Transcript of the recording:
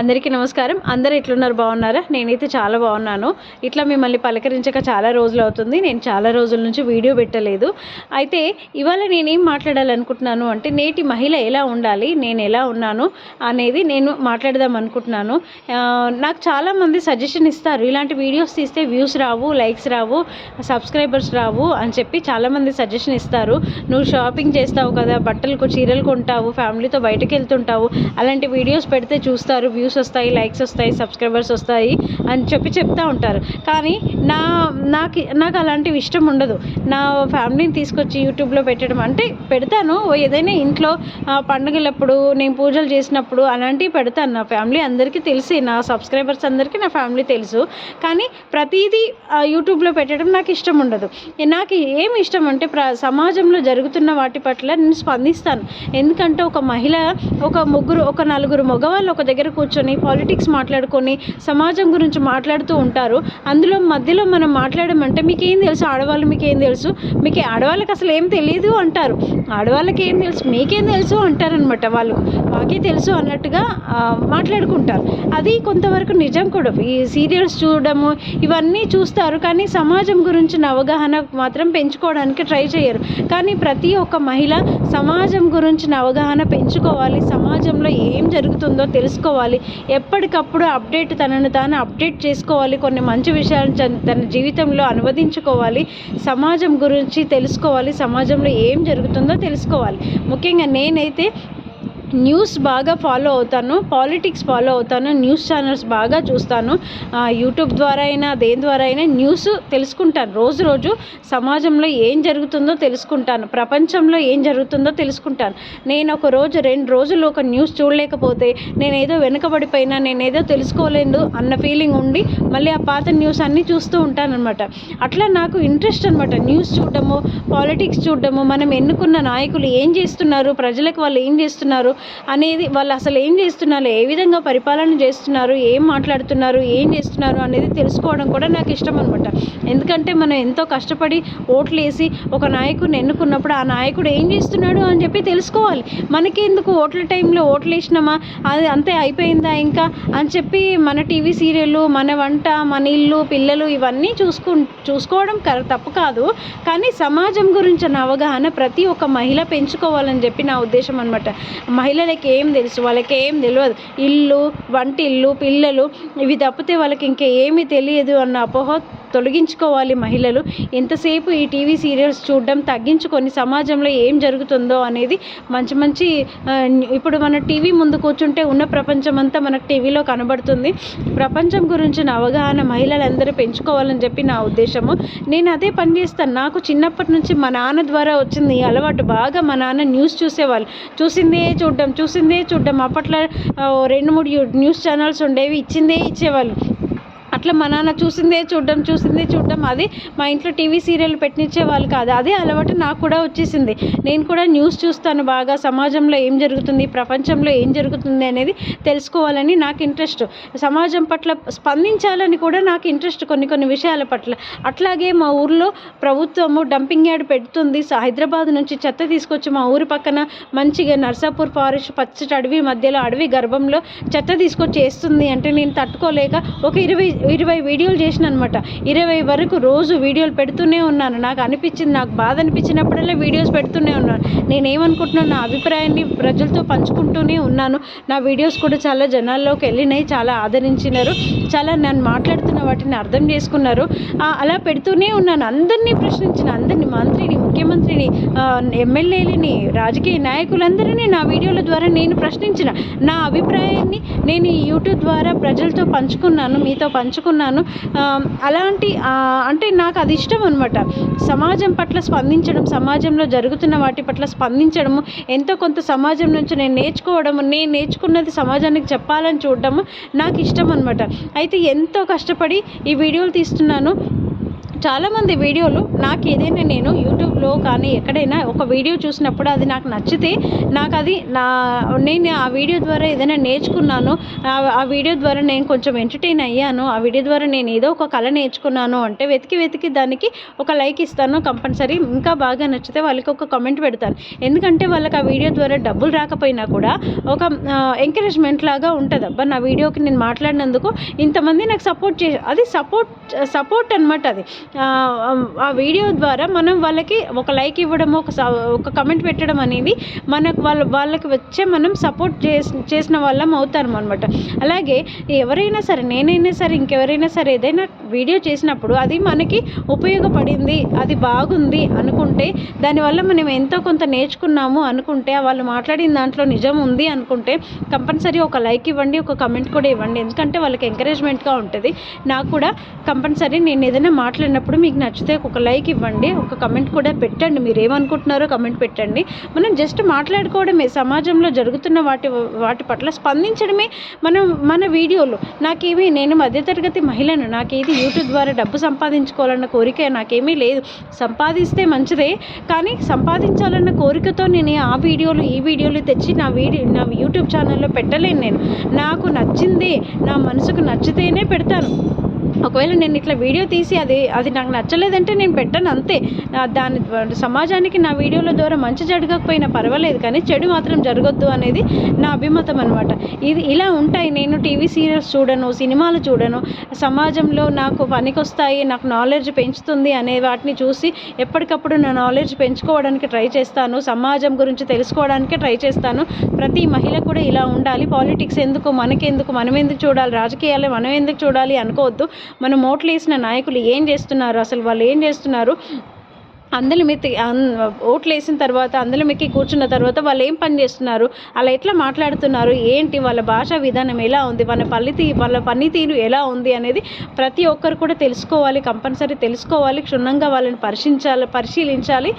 అందరికీ నమస్కారం. అందరు ఎట్లున్నారు? బాగున్నారా? నేనైతే చాలా బాగున్నాను. ఇట్లా మిమ్మల్ని పలకరించక చాలా రోజులు అవుతుంది. నేను చాలా రోజుల నుంచి వీడియో పెట్టలేదు. అయితే ఇవాళ నేనేం మాట్లాడాలనుకుంటున్నాను అంటే నేటి మహిళ ఎలా ఉండాలి? నేను ఎలా ఉన్నాను? అనేది నేను మాట్లాడదాం అనుకుంటున్నాను. నాకు చాలామంది సజెషన్ ఇస్తారు. ఇలాంటి వీడియోస్ తీస్తే వ్యూస్ రావు లైక్స్ రావు సబ్స్క్రైబర్స్ రావు అని చెప్పి చాలామంది సజెషన్ ఇస్తారు. నువ్వు షాపింగ్ చేస్తావు కదా బట్టలకు చీరలు కొంటావు ఫ్యామిలీతో బయటకు వెళ్తుంటావు అలాంటి వీడియోస్ పెడితే చూస్తారు. వ్యూస్ వస్తాయి లైక్స్ వస్తాయి సబ్స్క్రైబర్స్ వస్తాయి అని చెప్పి చెప్తా ఉంటారు. కానీ నా నాకు నాకు అలాంటివి ఇష్టం ఉండదు. నా ఫ్యామిలీని తీసుకొచ్చి యూట్యూబ్లో పెట్టడం అంటే పెడతాను. ఏదైనా ఇంట్లో పండుగలప్పుడు నేను పూజలు చేసినప్పుడు అలాంటివి పెడతాను. నా ఫ్యామిలీ అందరికీ తెలిసి నా సబ్స్క్రైబర్స్ అందరికీ నా ఫ్యామిలీ తెలుసు. కానీ ప్రతిదీ యూట్యూబ్లో పెట్టడం నాకు ఇష్టం ఉండదు. నాకు ఏమి ఇష్టం అంటే ప్ర సమాజంలో జరుగుతున్న వాటి పట్ల నేను స్పందిస్తాను. ఎందుకంటే ఒక మహిళ ఒక ముగ్గురు ఒక నలుగురు మగవాళ్ళు ఒక దగ్గర కూర్చొని పాలిటిక్స్ మాట్లాడుకొని సమాజం గురించి మాట్లాడుతూ ఉంటారు. అందులో మధ్యలో మనం మాట్లాడమంటే మీకేం తెలుసు? ఆడవాళ్ళు మీకేం తెలుసు? మీకు ఆడవాళ్ళకి అసలు ఏం తెలియదు అంటారు. ఆడవాళ్ళకి ఏం తెలుసు? మీకేం తెలుసు అంటారనమాట వాళ్ళు. మాకే తెలుసు అన్నట్టుగా మాట్లాడుకుంటారు. అది కొంతవరకు నిజం కూడా. ఈ సీరియల్స్ చూడడము ఇవన్నీ చూస్తారు. కానీ సమాజం గురించిన అవగాహన మాత్రం పెంచుకోవడానికి ట్రై చేయరు. కానీ ప్రతి ఒక్క మహిళ సమాజం గురించిన అవగాహన పెంచుకోవాలి. సమాజంలో ఏం జరుగుతుందో తెలుసుకోవాలి. ఎప్పటికప్పుడు అప్డేట్ తనను తాను అప్డేట్ చేసుకోవాలి. కొన్ని మంచి విషయాలను తన జీవితంలో అనువదించుకోవాలి. సమాజం గురించి తెలుసుకోవాలి. సమాజంలో ఏం జరుగుతుందో తెలుసుకోవాలి. ముఖ్యంగా నేనైతే న్యూస్ బాగా ఫాలో అవుతాను పాలిటిక్స్ ఫాలో అవుతాను న్యూస్ ఛానల్స్ బాగా చూస్తాను. యూట్యూబ్ ద్వారా అయినా దేని ద్వారా అయినా న్యూస్ తెలుసుకుంటాను. రోజు రోజు సమాజంలో ఏం జరుగుతుందో తెలుసుకుంటాను. ప్రపంచంలో ఏం జరుగుతుందో తెలుసుకుంటాను. నేను ఒక రోజు రెండు రోజులు ఒక న్యూస్ చూడలేకపోతే నేనేదో వెనుకబడిపోయినా నేనేదో తెలుసుకోలేదు అన్న ఫీలింగ్ ఉండి మళ్ళీ ఆ పాత న్యూస్ అన్నీ చూస్తూ ఉంటానన్నమాట. అట్లా నాకు ఇంట్రెస్ట్ అనమాట న్యూస్ చూడడము పాలిటిక్స్ చూడడము మనం ఎన్నుకున్న నాయకులు ఏం చేస్తున్నారు ప్రజలకు వాళ్ళు ఏం చేస్తున్నారు అనేది వాళ్ళు అసలు ఏం చేస్తున్నారు? ఏ విధంగా పరిపాలన చేస్తున్నారు? ఏం మాట్లాడుతున్నారు? ఏం చేస్తున్నారు? అనేది తెలుసుకోవడం కూడా నాకు ఇష్టం అనమాట ఎందుకంటే మనం ఎంతో కష్టపడి ఓట్లు వేసి ఒక నాయకుడిని ఎన్నుకున్నప్పుడు ఆ నాయకుడు ఏం చేస్తున్నాడు అని చెప్పి తెలుసుకోవాలి. మనకి ఎందుకు ఓట్ల టైంలో ఓట్లు వేసినామా అది అంతే అయిపోయిందా ఇంకా? అని చెప్పి మన టీవీ సీరియళ్ళు మన వంట మన ఇల్లు పిల్లలు ఇవన్నీ చూసుకు చూసుకోవడం కర తప్పు కాదు. కానీ సమాజం గురించిన అవగాహన ప్రతి ఒక్క మహిళ పెంచుకోవాలని చెప్పి నా ఉద్దేశం అనమాట మహిళలకి ఏం తెలుసు వాళ్ళకి ఏం తెలియదు ఇల్లు వంటిల్లు పిల్లలు ఇవి తప్పితే వాళ్ళకి ఇంకా ఏమీ తెలియదు అన్న అపోహ తొలగించుకోవాలి మహిళలు. ఎంతసేపు ఈ టీవీ సీరియల్స్ చూడడం తగ్గించుకొని సమాజంలో ఏం జరుగుతుందో అనేది మంచి మంచి ఇప్పుడు మన టీవీ ముందు కూర్చుంటే ఉన్న ప్రపంచం అంతా మనకు టీవీలో కనబడుతుంది. ప్రపంచం గురించిన అవగాహన మహిళలందరూ పెంచుకోవాలని చెప్పి నా ఉద్దేశము. నేను అదే పని చేస్తాను. నాకు చిన్నప్పటి నుంచి మా నాన్న ద్వారా వచ్చింది ఈ అలవాటు. బాగా మా నాన్న న్యూస్ చూసేవాళ్ళు. చూసిందే చూడడం చూసిందే చూడడం. అప్పట్లో రెండు మూడు న్యూస్ ఛానల్స్ ఉండేవి ఇచ్చిందే ఇచ్చేవాళ్ళు. అట్లా మా నాన్న చూసిందే చూడడం చూసిందే చూడడం. అది మా ఇంట్లో టీవీ సీరియల్ పెట్టించే వాళ్ళు కాదు. అదే అలవాటు నాకు కూడా వచ్చేసింది. నేను కూడా న్యూస్ చూస్తాను బాగా. సమాజంలో ఏం జరుగుతుంది ప్రపంచంలో ఏం జరుగుతుంది అనేది తెలుసుకోవాలని నాకు ఇంట్రెస్ట్. సమాజం పట్ల స్పందించాలని కూడా నాకు ఇంట్రెస్ట్ కొన్ని కొన్ని విషయాల పట్ల. అట్లాగే మా ఊర్లో ప్రభుత్వము డంపింగ్ యార్డ్ పెడుతుంది. హైదరాబాద్ నుంచి చెత్త తీసుకొచ్చి మా ఊరి పక్కన మంచిగా నర్సాపూర్ ఫారెస్ట్ పచ్చటి అడవి మధ్యలో అడవి గర్భంలో చెత్త తీసుకొచ్చి వేస్తుంది అంటే నేను తట్టుకోలేక ఒక ఇరవై ఇరవై వీడియోలు చేసిన అనమాట ఇరవై వరకు రోజు వీడియోలు పెడుతూనే ఉన్నాను. నాకు అనిపించింది నాకు బాధ అనిపించినప్పుడల్లా వీడియోస్ పెడుతూనే ఉన్నాను. నేను ఏమనుకుంటున్నాను నా అభిప్రాయాన్ని ప్రజలతో పంచుకుంటూనే ఉన్నాను. నా వీడియోస్ కూడా చాలా జనాల్లోకి వెళ్ళినాయి చాలా ఆదరించినారు. చాలా నన్ను మాట్లాడుతున్న వాటిని అర్థం చేసుకున్నారు. అలా పెడుతూనే ఉన్నాను. అందరినీ ప్రశ్నించిన అందరినీ మంత్రిని ముఖ్యమంత్రిని ఎమ్మెల్యేలని రాజకీయ నాయకులందరినీ నా వీడియోల ద్వారా నేను ప్రశ్నించిన. నా అభిప్రాయాన్ని నేను ఈ యూట్యూబ్ ద్వారా ప్రజలతో పంచుకున్నాను. మీతో పంచుకున్నాను. నేర్చుకున్నాను అలాంటి అంటే నాకు అది ఇష్టం అనమాట సమాజం పట్ల స్పందించడం సమాజంలో జరుగుతున్న వాటి పట్ల స్పందించడము ఎంతో కొంత సమాజం నుంచి నేను నేర్చుకోవడము నేను నేర్చుకున్నది సమాజానికి చెప్పాలని చూడడము నాకు ఇష్టం అనమాట అయితే ఎంతో కష్టపడి ఈ వీడియోలు తీస్తున్నాను. చాలామంది వీడియోలు నాకు ఏదైనా నేను యూట్యూబ్లో కానీ ఎక్కడైనా ఒక వీడియో చూసినప్పుడు అది నాకు నచ్చితే నాకు అది నా నేను ఆ వీడియో ద్వారా ఏదైనా నేర్చుకున్నాను ఆ- వీడియో ద్వారా నేను కొంచెం ఎంటర్టైన్ అయ్యాను ఆ వీడియో ద్వారా నేను ఏదో ఒక కళ నేర్చుకున్నాను అంటే వెతికి వెతికి దానికి ఒక లైక్ ఇస్తాను కంపల్సరీ. ఇంకా బాగా నచ్చితే వాళ్ళకి ఒక కామెంట్ పెడతాను. ఎందుకంటే వాళ్ళకి ఆ వీడియో ద్వారా డబ్బులు రాకపోయినా కూడా ఒక ఎంకరేజ్మెంట్ లాగా ఉంటుంది. అబ్బా నా వీడియోకి నేను మాట్లాడినందుకు ఇంతమంది నాకు సపోర్ట్ చే అది సపోర్ట్ సపోర్ట్ అనమాట అది. ఆ, వీడియో ద్వారా మనం వాళ్ళకి ఒక లైక్ ఇవ్వడం ఒక ఒక కమెంట్ పెట్టడం అనేది మనకు వాళ్ళ వాళ్ళకి వచ్చే మనం సపోర్ట్ చేసి చేసిన వాళ్ళం అవుతారు అనమాట అలాగే ఎవరైనా సరే నేనైనా సరే ఇంకెవరైనా సరే ఏదైనా వీడియో చేసినప్పుడు అది మనకి ఉపయోగపడింది అది బాగుంది అనుకుంటే దానివల్ల మనం ఎంతో కొంత నేర్చుకున్నాము అనుకుంటే వాళ్ళు మాట్లాడిన దాంట్లో నిజం ఉంది అనుకుంటే కంపల్సరీ ఒక లైక్ ఇవ్వండి ఒక కమెంట్ కూడా ఇవ్వండి. ఎందుకంటే వాళ్ళకి ఎంకరేజ్మెంట్గా ఉంటుంది. నాకు కూడా కంపల్సరీ నేను ఏదైనా మాట్లాడినప్పుడు మీకు నచ్చితే ఒక లైక్ ఇవ్వండి ఒక కమెంట్ కూడా పెట్టండి. మీరు ఏమనుకుంటున్నారో కమెంట్ పెట్టండి. మనం జస్ట్ మాట్లాడుకోవడమే. సమాజంలో జరుగుతున్న వాటి వాటి పట్ల స్పందించడమే మనం మన వీడియోలు. నాకేమీ నేను మధ్యతరగతి మహిళను నాకేది యూట్యూబ్ ద్వారా డబ్బు సంపాదించుకోవాలన్న కోరిక నాకేమీ లేదు. సంపాదిస్తే మంచిదే కానీ సంపాదించాలన్న కోరికతో నేను ఆ వీడియోలు ఈ వీడియోలు తెచ్చి నా వీడియో నా యూట్యూబ్ ఛానల్లో పెట్టలేను నేను. నాకు నచ్చింది నా మనసుకు నచ్చితేనే పెడతాను. ఒకవేళ నేను ఇట్లా వీడియో తీసి అది అది నాకు నచ్చలేదంటే నేను పెట్టను అంతే. నా దాని ద్వారా సమాజానికి నా వీడియోల ద్వారా మంచి జరగకపోయినా పర్వాలేదు కానీ చెడు మాత్రం జరగొద్దు అనేది నా అభిమతం అనమాట ఇది ఇలా ఉంటాయి. నేను టీవీ సీరియల్స్ చూడను సినిమాలు చూడను. సమాజంలో నాకు పనికొస్తాయి నాకు నాలెడ్జ్ పెంచుతుంది అనే వాటిని చూసి ఎప్పటికప్పుడు నా నాలెడ్జ్ పెంచుకోవడానికి ట్రై చేస్తాను. సమాజం గురించి తెలుసుకోవడానికి ట్రై చేస్తాను. ప్రతి మహిళ కూడా ఇలా ఉండాలి. పాలిటిక్స్ ఎందుకు మనకెందుకు మనం ఎందుకు చూడాలి? రాజకీయాలు మనం ఎందుకు చూడాలి అనుకోవద్దు. మనం ఓట్లు వేసిన నాయకులు ఏం చేస్తున్నారు? అసలు వాళ్ళు ఏం చేస్తున్నారు? అందరి మెత్తి ఓట్లు వేసిన తర్వాత అందులో మిక్కి కూర్చున్న తర్వాత వాళ్ళు ఏం పని చేస్తున్నారు? అలా ఎట్లా మాట్లాడుతున్నారు? ఏంటి వాళ్ళ భాషా విధానం ఎలా ఉంది? వాళ్ళ పల్లితీ వాళ్ళ పనితీరు ఎలా ఉంది అనేది ప్రతి ఒక్కరు కూడా తెలుసుకోవాలి కంపల్సరీ తెలుసుకోవాలి క్షుణ్ణంగా వాళ్ళని పరిశీలించాలి పరిశీలించాలి.